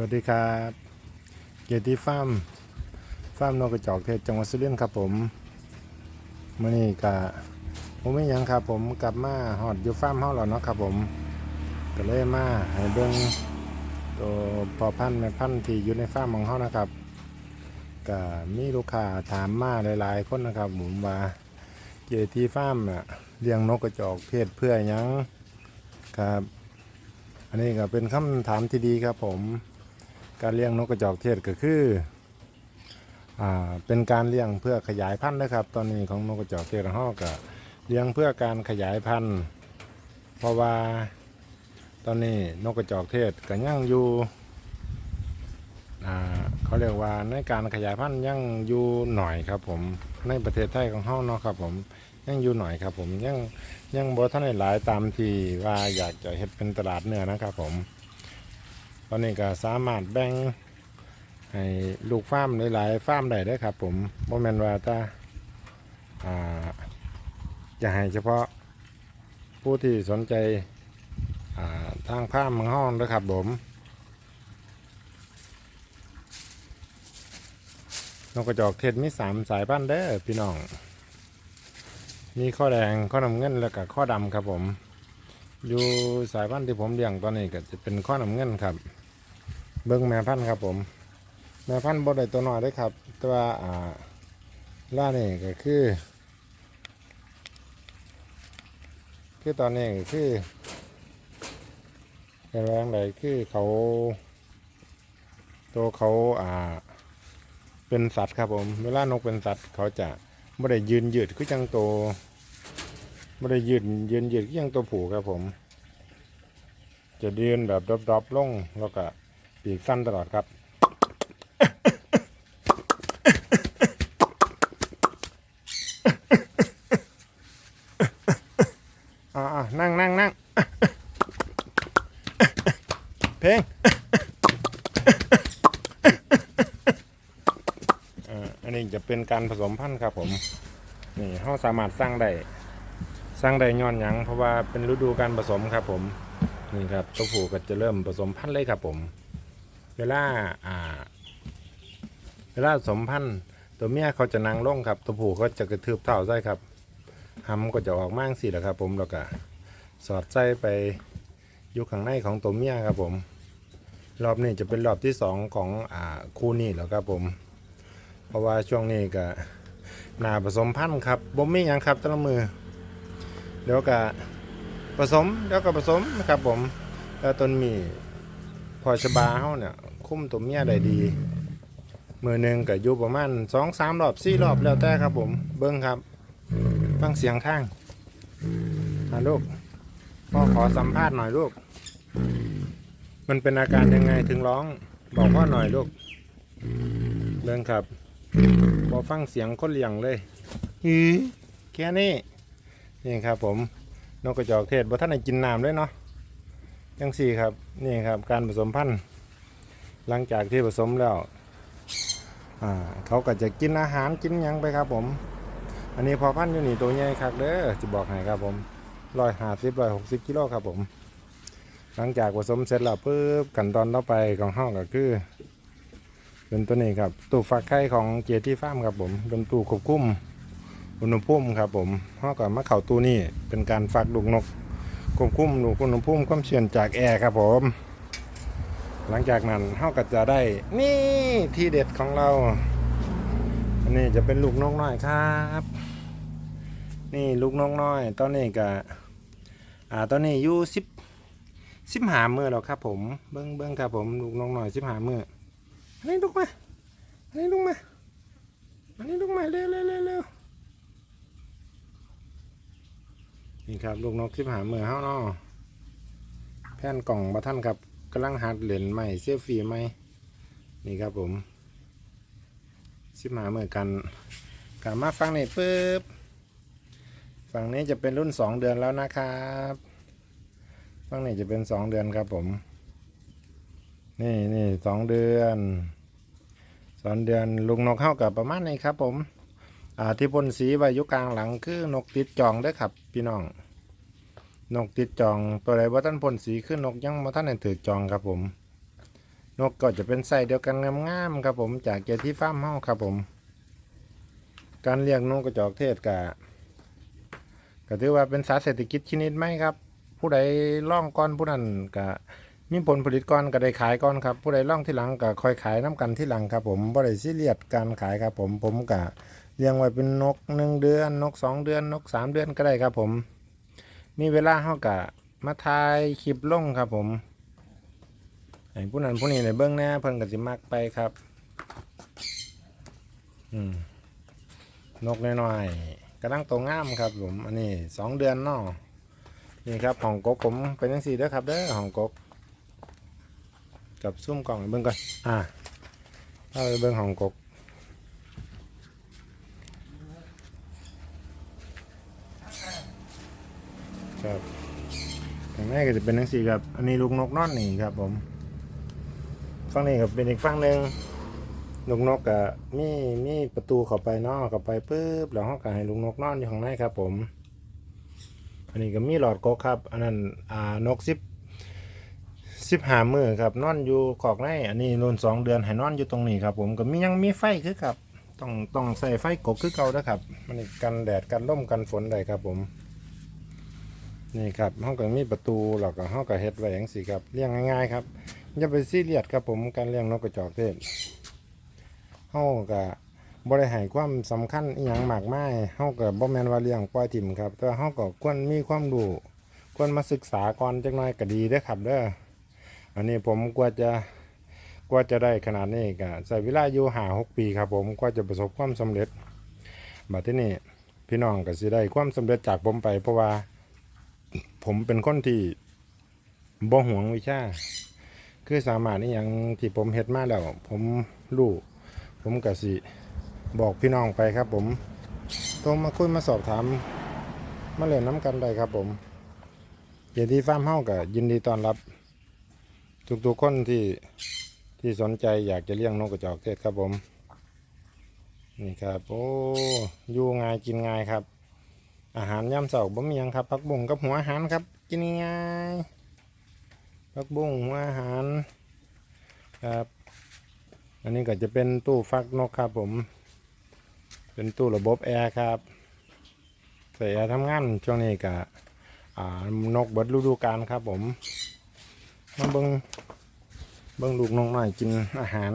วัสดีครับเกียรติฟาร์มฟาร์มนกกระจอกเทศจังหวัดสุรินทร์ครับผมมื่อนี้กะผมไม่ยังครับผมกลับมาหอดอยู่ฟาร์มเฮาแล้วเนาะครับผมก็เลยมาให้เบิ่งตัวพอพันธุ์แม่พันธุ์ที่อยู่ในฟาร์มของเฮานะครับก็มีลูกค้าถามมาหลายๆคนนะครับผมว่าเกียรติฟาร์มน่ะเลี้ยงนกกระจอกเทศเพื่อยังครับ อันนี้ก็เป็นคำถามที่ดีครับผม การเลี้ยงนกกระจอกเทศก็คืออ่าเป็นการเลี้ยงเพื่อขยายพันธุ์นะครับ ตอนนี้ของนกกระจอกเทศของก็เลี้ยงเพื่อการขยายพันธุ์ เพราะว่าตอนนี้นกกระจอกเทศก็ยังอยู่เขาเรียกว่าในการขยายพันธุ์ยังอยู่หน่อยครับผมในประเทศไทยของเราเนาะครับผมยังอยู่หน่อยครับผมยังยังบ่ท่านหลายตามที่ว่าอยากจะเฮ็ดเป็นตลาดเนื้อนะครับผม อนนี้ก็สามารถแบ่งให้ลูกฟาร์มหลายๆฟาร์มได้ด้อครับ ผมโมแมนว่าถ้าอ่าจะให้เฉพาะผู้ที่สนใจาทางฟาร์มของห้องนะครับ ผมนกกระจอกเทศมีสามสายพันธุ์เด้อพี่น้อง มีข้อแดงข้อน้ำเงินแล้วก็ข้อดำครับผม อยู่สายพันธุ์ที่ผมเลี้ยงตอนนี้ก็จะเป็นข้อน้ำเงินครับ เบิ้งแม่พันธุ์ครับผม แม่พันธุ์บ่ได้ตัวน้อยได้ครับ แต่ว่าอ่าล่านี่ก็คือ คือตอนนี้ก็คือเป็นแรงใดคือเขาตัวเขาอ่า เป็นสัตว์ครับผม เวลานกเป็นสัตว์เขาจะไม่ได้ยืนยืดคือจังโตวไม่ได้ยืนยืนยืดคือจังตัวผูครับผม จะยืนแบบดรอปๆลงแล้วก็ ปีกสั้นตลอดครับ อ่านั่งนั่งนั่งเพลงอ่ออันนี้จะเป็นการผสมพันธุ์ครับผม นี่เขาสามารถสร้างได้ สร้างได้ย้อนหยัง เพราะว่าเป็นฤดูการผสมครับผม นี่ครับตัวผู้ก็จะเริ่มผสมพันธุ์เลยครับผม เวลาอ่า เวลาผสมพันธุ์ตัวเมียเขาจะนั่งลงครับ ตัวผู้ก็จะกระทืบเท้าใส่ครับหำก็จะออกมากสิแหละครับ ผมแล้วก็สอดใส่ไปอยู่ข้างในของตัวเมียครับผม รอบนี้จะเป็นรอบที่สองของอ่าคู่นี้แล้วครับผม เพราะว่าช่วงนี้ก็นาผสมพันธุ์ครับบ่มีหยังครับตั้งมือเดี๋ยวก็ผสมเดี๋ยวก็ผสมนะครับผมแล้วต้นมี พอชบาเฮาเนี่ยคุ้มตัวเมียได้ดี มือหนึ่งก็อยู่ประมาณสองสามรอบสี่รอบแล้วแต่ครับผม เบิ้งครับ ฟังเสียงข้างอ่าลูกพ่อขอสัมภาษณ์หน่อยลูก มันเป็นอาการยังไงถึงร้อง บอกพ่อหน่อยลูกเบิ้งครับพอฟังเสียงคนเลี้ยงเลยหือแค่นี้นี่ครับผมนกกระจอกเทศบ่ท่านได้กินน้ำเลยเนาะ ยังสี่ครับนี่ครับการผสมพันธุ์ หลังจากที่ผสมแล้วเขาก็จะกินอาหารกินยังไปครับผม อันนี้พอพันธุ์อยู่นี่ตัวใหญ่ครับเด้อจะบอกให้ครับผมร้อยห้าสิบร้อยหกสิบกิโลครับผม หลังจากผสมเสร็จแล้วปุ๊บขั้นตอนต่อไปของห้องก็คือ เป็นตัวนี้ครับตู้ฟักไข่ของเจที่ฟาร์มครับผมเป็นตู้ควบคุมอุณหภูมิครับผมห้องก็มาเข่าตู้นี่เป็นการฟักลูกนก ควบคุมลูกอุณหภูมิความเชื่อนจากแอร์ครับผม หลังจากนั้นห้องก็จะได้ นี่ที่เด็ดของเรา อันนี้จะเป็นลูกนกน้อยครับ นี่ลูกนกน้อย ตอนนี้ก็อ่าตอนนี้อยู่สิบสิบหามือแล้วครับผม เบิ้งเบิ้งครับผมลูกนกน้อยสิบหามืออันนี้ลูกมาอันนี้ลูกมาอันนี้ลูกมาเร็วเร็วเร็วเร็ว นี่ครับลูกนกสิบหาเมือเฮาเนาะแผ่นกล่องมาท่านครับกำลังหัดเหรียญใหม่เสียฟรีไหม่นี่ครับผมสิมาเมือกันกลับมาฟังนี่ปุ๊บฝั่งนี้จะเป็นรุ่นสองเดือนแล้วนะครับฝั่งนี้จะเป็นสองเดือนครับผม นี่นี่สองเดือนสองเดือนลุงนกเข้ากับประมาณนี้ครับผม อ่าที่พ่นสีไว้อยุกลางหลังคือนกติดจองเด้อครับ พี่น้อง นกติดจองตัวใดว่าท่านพ่นสีคือนกยังมาท่านได้ถือจองครับผม นกก็จะเป็นไส้เดียวกันงามๆครับผมจากเจที่ฟาร์มเฮาครับผม การเลี้ยงนกกระจอกเทศกะก็ถือว่าเป็นสาเศรษฐกิจชนิดไหมครับ ผู้ใดล่องก่อนผู้นั้นก็มีผลผลิตก่อนก็ได้ขายก่อนครับ ผู้ใดล่องที่หลังก็คอยขายน้กันที่หลังครับผมบ่ได้ซีเรียสการขายครับผมผมก็ เลี้ยงไว้เป็นนกหนึ่งเดือนนกสองเดือนนกสามเดือนก็ได้ครับผม มีเวลาเฮาก็มาถ่ายคลิปลงครับผมไอ้ผู้นั้นผู้นี้ในเบื้องหน้าเพิ่นก็สิมักไปครับ อืมนกน้อยๆกำลังโตงามครับผม อันนี้สองเดือนเนาะนี่ครับของกกผมเป็นยังสี่เด้อครับเด้อของกกกับซุ่มกล่องเบิ่งก่อนอ่าเอาไปเบิ่งของกก ครับข้างในก็จะเป็นทั้งสี่ครับ อันนี้ลูกนกนอนนี่ครับ ผมฝั่งนี้ก็เป็นอีกฝั่งหนึ่งลูกนกก็มีมีประตูเข้าไปนอกเข้าไปปุ๊บแล้วเขาก็ให้ลูกนกนอนอยู่ข้างในครับ ผม อันนี้ก็มีหลอดกกครับ อันนั้นอ่านกสิบสิบหามือครับนอนอยู่ขอกในอันนี้นนสองเดือนให้นอนอยู่ตรงนี้ครับ ผมก็มียังมีไฟคือครับ ต้องต้องใส่ไฟกกคือเก่านะครับ มันกันแดดกันลมกันฝนได้ครับผม นี่ครับห้องก็มีประตูแล้วก็ห้องก็เฮ็ดไว้อย่างสิครับเลี้ยงง่ายๆครับอย่าไปซีเรียสครับผมการเลี้ยงนกกระจอกเทศห้องก็บ่ได้ให้ความสำคัญอีหยังมากมายห้องก็บ่แม่นว่าเลี้ยงปล่อยถิ่มครับ แต่ห้องก็ควรมีความรู้ควรมาศึกษาก่อนจักหน่อยก็ดีเด้อครับเด้ออันนี้ผมกว่าจะกว่าจะได้ขนาดนี้ก็ใช้เวลาอยู่หาหกปีครับผมกว่าจะประสบความสำเร็จบัดที่นี้พี่น้องก็สิได้ความสำเร็จจากผมไปเพราะว่า ผมเป็นคนที่บ่หวงวิชา คือสามารถนี่อยังที่ผมเฮ็ดมาแล้ว ผมรู้ผมก็สิบอกพี่น้องไปครับ ผมโทรมาคุยมาสอบถาม มาเล่นน้ำกันได้ครับ ผมเกียรติฟาร์มเฮ้าก็ยินดีต้อนรับ ทุกๆคนที่ที่สนใจอยากจะเลี้ยงนกกระจอกเทศครับผม นี่ครับ โอ้อยู่ง่ายกินง่ายครับ อาหารยามเสาร์บ่มียังครับผักบุ้งกับหัวอาหารครับ กินง่ายผักบุ้งหัวอาหารครับอันนี้ก็จะเป็นตู้ฟักนกครับผม เป็นตู้ระบบแอร์ครับใส่แอร์ทำงานช่วงนี้ก็อ่านกเบิดฤดูกาลครับผมมาเบิงเบิงลูกนกหน่อยกินอาหาร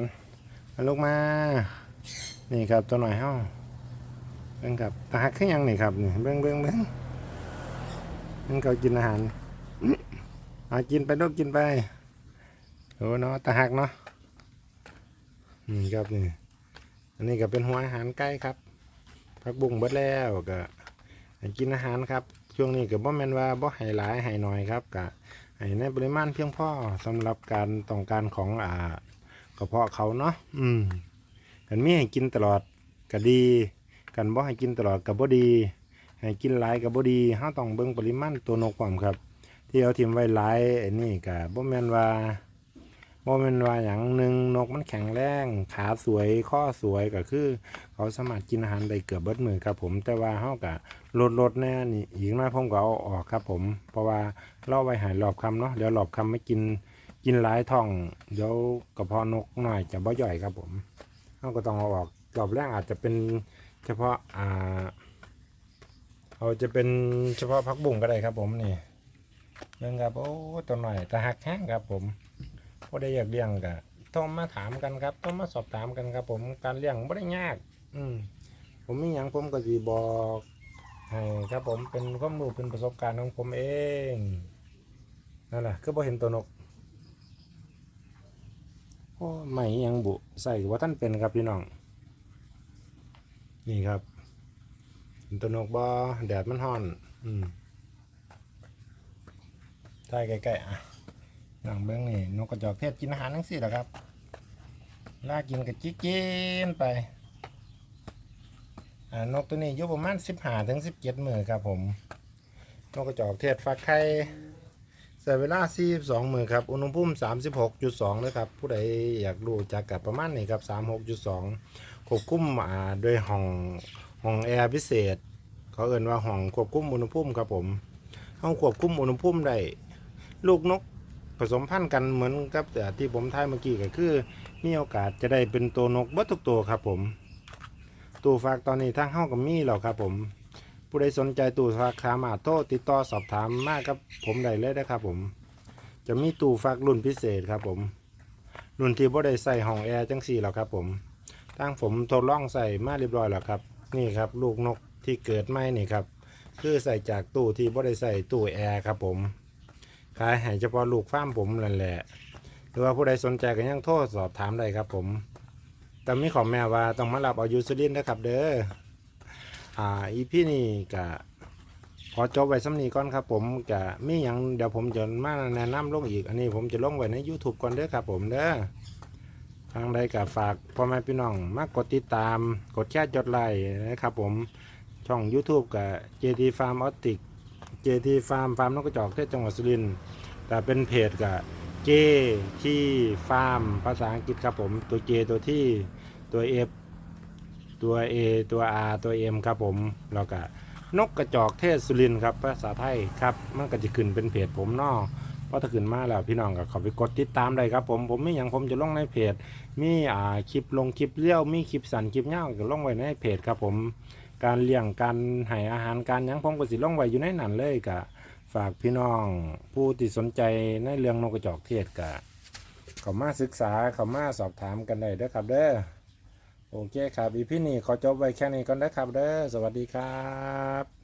ลูกมา นี่ครับตัวหน่อยเฮ้า เบิ่งครับตาหักขึ้นยังนี่ครับนี่เบิ่งเบิ่งเบิ่งเบิ่งเขากินอาหารอื้อเอากินไปลูกกินไปโอ้เนาะตาหักเนาะนี่ครับนี่อันนี้ก็เป็นหัวอาหารไก่ครับผักบุ้งเบิดแล้วก็กินอาหารครับ ช่วงนี้ก็บ่แมนว่าบ่ให้หลายให้น้อยครับก็ให้ในปริมาณเพียงพอสำหรับการต้องการของอ่ากระเพาะเขาเนาะอืมกันมีให้กินตลอดก็ดี กันบ่ให้กินตลอดกับบ่ดี ให้กินหลายกับบ่ดีเฮาต้องเบิ่งปริมาณตัวนกความครับ ที่เอาทิมไว้หลายไอ้นี่ก็บ่แม่นว่าบ่แม่นว่าหยังหนึ่งนกมันแข็งแรงขาสวยข้อสวยก็คือ เขาสามารถกินอาหารได้เกือบเบิดมือครับผมแต่ว่าเฮาก็ลดลดแน่นี่อีกหน้อยผมก็เอาออกครับผม เพราะว่าเราไว้หายรอบคำเนาะเดี๋ยวรอบคำไม่กินกินหลายท้องเดี๋ยวกระเพาะนกหน่อยจะบ่ย่อยครับผมเฮาก็ต้องเอาออกรอบแรกอาจจะเป็น เฉพาะอ่าเอาจะเป็นเฉพาะพักบุ้งก็ได้ครับ ผมนี่เรื่องครับโอ้ตัวหน่อยต่หักแห้งครับ ผมพอได้อยากเลี้ยงก็ต้องมาถามกันครับ ต้องมาสอบถามกันครับ ผมการเลี้ยงไม่ได้ยาก อืมผมมีอย่างผมก็จะบอกให้ครับ ผมเป็นความรู้เป็นประสบการณ์ของผมเองนั่นแหละคือพอเห็นตัวนกโอ้ไม่อิหยังบุใส่ว่าท่านเป็นครับพี่น้อง นี่ครับตัวนกบอแดดมันฮ้อน อืมใช่ใกล้ๆอะหนังเบื้องนี่นกกระจอกเทศกินอาหารทั้งสี่แหละครับล่ากินกับจิ๊กินไป อ่านกตัวนี้อยู่ประมาณสิบห้าถึงสิบเจ็ดมือครับผม นกกระจอกเทศฟักไข่ใส่เวลาสี่สองมือครับ อุณหภูมิสามสิบหกจุดสองเลยครับ ผู้ใดอยากรู้จักกับประมาณนี้ครับสามหกจุดสอง ควบคุมอ่าด้วยห้องห้องแอร์พิเศษ เขาเอ่นว่าห้องควบคุมอุณหภูมิครับผมห้องควบคุมอุณหภูมิได้ลูกนกผสมพันธุ์กันเหมือนกับแต่ที่ผมทายเมื่อกี้ก็คือมีโอกาสจะได้เป็นตัวนกเบิดทุกตัวครับผมตู้ฝากตอนนี้ทางเฮากับมีแล้วครับผม ผู้ใดสนใจตู้ฝากสามารถโทรติดต่อสอบถามมากครับผมได้เลยนะครับผม จะมีตู้ฝากรุ่นพิเศษครับผม รุ่นที่บ่ได้ใส่ห้องแอร์จังสี่แล้วครับผม ทางผมทดลองใส่มาเรียบร้อยแล้วครับ นี่ครับลูกนกที่เกิดใหม่นี่ครับ คือใส่จากตู้ที่บ่ได้ใส่ตู้แอร์ครับผมขายให้เฉพาะลูกฟ้าร์มผมนั่นแหละ หรือว่าผู้ใดสนใจก็ยังโทรสอบถามได้ครับผมแต่มีของแม่ว่าต้องมารับเอายูซูลินนะครับ เด้ออ่าอีพี่นี่กะขอจบไว้สำนีก่อนครับ ผมกะมีอย่างเดี๋ยวผมจะมาแนะนำลงอีก อันนี้ผมจะลงไว้ใน YouTube ก่อนเด้อครับผมเด้อ ทางใดก็ฝากพ่อแม่พี่น้องมากกดติดตาม กดแชร์จดไลค์นะครับผมช่อง YouTube กับ JT Farm o t i c JT Farm ฟาร์มนกกระจอกที่จังหวัดสุรินทร์แต่เป็นเพจกับ J ที่ฟาร์มภาษาอังกฤษครับผมตัว J ตัวที่ตัว F ตัว A ตัว R ตัว M ครับผมแล้วก็นกกระจอกเทศสุรินทร์ครับภาษาไทยครับมันก็จะขึ้นเป็นเพจผมนาะเพราะถ้าขึ้นมาแล้วพี่น้องก็ข้าไปกดติดตามได้ครับผมผมไม่อย่างผมจะลงในเพจ มีอ่าคลิปลงคลิปเลี้ยวมีคลิปสั้นคลิปยาก็ลงไว้ในเพจครับผมการเลี้ยงการให้อาหารการยังผมก็สิลงไว้อยู่ในนั้นเลยกะฝากพี่น้องผู้ที่สนใจในเรื่องนกกระจอกเทศกะเขามาศึกษาเขามาสอบถามกันได้เด้อครับเด้อโอเคครับอีพี่นี่ขอจบไว้แค่นี้ก่อนนะครับเด้อสวัสดีครับ